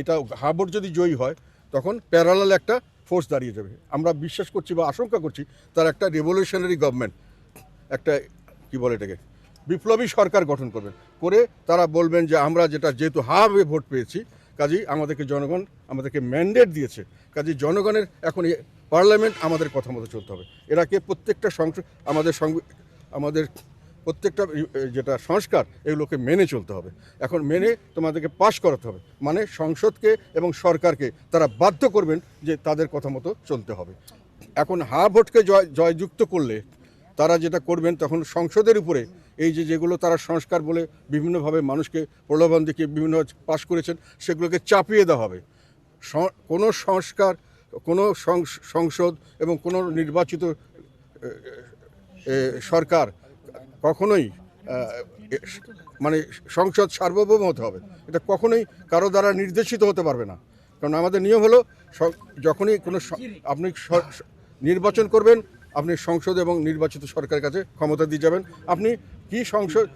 এটা হাবর যদি জয়ী হয়, তখন প্যারালাল একটা ফোর্স দাঁড়িয়ে যাবে। আমরা বিশ্বাস করছি বা আশঙ্কা করছি, তার একটা রেভলিউশনারি গভর্নমেন্ট একটা, কি বলে এটাকে, বিপ্লবী সরকার গঠন করবেন করে তারা বলবেন যে, আমরা যেটা যেহেতু হাবে ভোট পেয়েছি কাজেই আমাদেরকে জনগণ, আমাদেরকে ম্যান্ডেট দিয়েছে, কাজে জনগণের এখন পার্লামেন্ট আমাদের কথা মতো চলতে হবে। এরাকে প্রত্যেকটা আমাদের আমাদের প্রত্যেকটা যেটা সংস্কার, এগুলোকে মেনে চলতে হবে। এখন মেনে তোমাদেরকে পাশ করাতে হবে। মানে সংসদকে এবং সরকারকে তারা বাধ্য করবেন যে তাদের কথা মতো চলতে হবে। এখন হা ভোটকে জয়, জয়যুক্ত করলে তারা যেটা করবেন তখন সংসদের উপরে এই যে যেগুলো তারা সংস্কার বলে বিভিন্নভাবে মানুষকে প্রলোভন দেখিয়ে বিভিন্ন পাশ করেছেন, সেগুলোকে চাপিয়ে দেওয়া হবে। কোনো সংস্কার, কোনো সংস- সংসদ এবং কোনো নির্বাচিত সরকার কখনোই মানে সংসদ সার্বভৌম হতে হবে। এটা কখনোই কারও দ্বারা নির্দেশিত হতে পারবে না। কারণ আমাদের নিয়ম হলো যখনই কোনো আপনি নির্বাচন করবেন, আপনি সংসদ এবং নির্বাচিত সরকারের কাছে ক্ষমতা দিয়ে যাবেন। আপনি কি সংসদ,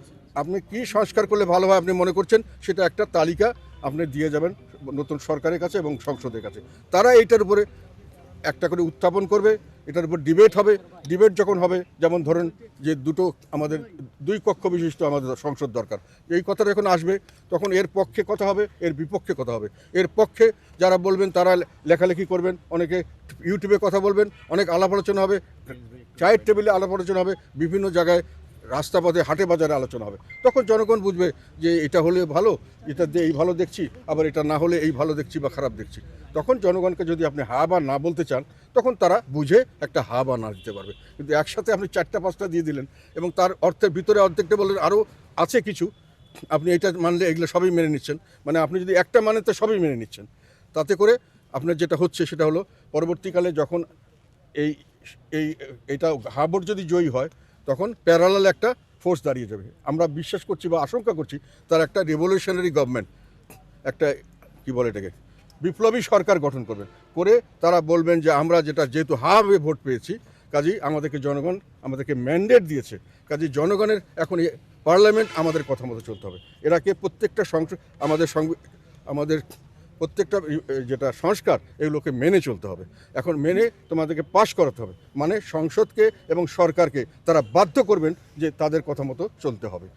আপনি কি সংস্কার করলে ভালো হয় আপনি মনে করছেন, সেটা একটা তালিকা আপনি দিয়ে যাবেন নতুন সরকারের কাছে এবং সংসদের কাছে। তারা এইটার উপরে একটা করে উত্থাপন করবে, এটার উপর ডিবেট হবে। ডিবেট যখন হবে, যেমন ধরেন যে দুটো আমাদের, দুই কক্ষ বিশিষ্ট আমাদের সংসদ দরকার। এই কথাটা যখন আসবে, তখন এর পক্ষে কথা হবে, এর বিপক্ষে কথা হবে। এর পক্ষে যারা বলবেন, তারা লেখালেখি করবেন, অনেকে ইউটিউবে কথা বলবেন, অনেক আলাপ আলোচনা হবে, চায়ের টেবিলে আলাপ আলোচনা হবে, বিভিন্ন জায়গায় রাস্তা পথে হাটে বাজারে আলোচনা হবে। তখন জনগণ বুঝবে যে এটা হলে ভালো, এটা দিয়ে এই ভালো দেখছি, আবার এটা না হলে এই ভালো দেখছি বা খারাপ দেখছি। তখন জনগণকে যদি আপনি হা বা না বলতে চান, তখন তারা বুঝে একটা হা বা না দিতে পারবে। কিন্তু একসাথে আপনি চারটা, পাঁচটা দিয়ে দিলেন এবং তার অর্থের ভিতরে অর্ধেকটা বললেন আরও আছে কিছু, আপনি এটা মানলে এগুলো সবই মেনে নিচ্ছেন। মানে আপনি যদি একটা মানেন তো সবই মেনে নিচ্ছেন। তাতে করে আপনার যেটা হচ্ছে সেটা হলো, পরবর্তীকালে যখন এই এই এটা হাবর যদি জয়ী হয় তখন প্যারালাল একটা ফোর্স দাঁড়িয়ে যাবে। আমরা বিশ্বাস করছি বা আশঙ্কা করছি তার একটা রেভলিউশনারি গভর্নমেন্ট একটা, কি বলে এটাকে, বিপ্লবী সরকার গঠন করবেন করে তারা বলবেন যে আমরা যেটা যেহেতু হাবে ভোট পেয়েছি কাজেই আমাদেরকে জনগণ আমাদেরকে ম্যান্ডেট দিয়েছে কাজেই জনগণের এখন পার্লামেন্ট আমাদের কথা মতো চলতে হবে। এরাকে প্রত্যেকটা আমাদের আমাদের প্রত্যেকটা যেটা সংস্কার, এগুলোকে মেনে চলতে হবে। এখন মেনে তোমাদেরকে পাশ করাতে হবে। মানে সংসদকে এবং সরকারকে তারা বাধ্য করবেন যে তাদের কথা মতো চলতে হবে।